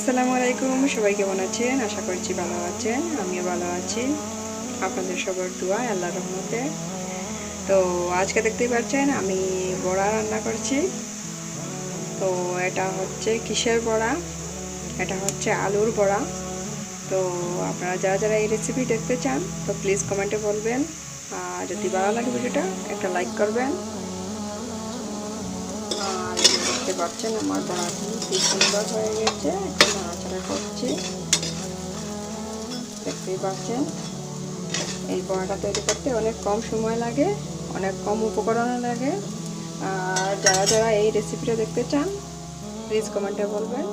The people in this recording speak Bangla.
আসসালামু আলাইকুম, সবাই কেমন আছেন? আশা করছি ভালো আছেন, আমিও ভালো আছি। আপনাদের সবার দোয়া আল্লাহ রহমতে। তো আজকে দেখতেই পাচ্ছেন, আমি বড়া রান্না করছি। তো এটা হচ্ছে কিসের বড়া? এটা হচ্ছে আলুর বড়া। তো আপনারা যারা যারা এই রেসিপি দেখতে চান, তো প্লিজ কমেন্টে বলবেন। আর যদি ভালো লাগে ভিডিওটা, একটা লাইক করবেন। দেখতে পাচ্ছেন আমার দাঁড়া কি সুন্দর হয়ে গেছে। এখন নাড়াচাড়া করছি। দেখতেই পাচ্ছেন, এই বড়াটা তৈরি করতে অনেক কম সময় লাগে, অনেক কম উপকরণও লাগে। আর যারা যারা এই রেসিপিটা দেখতে চান প্লিজ কমেন্টে বলবেন।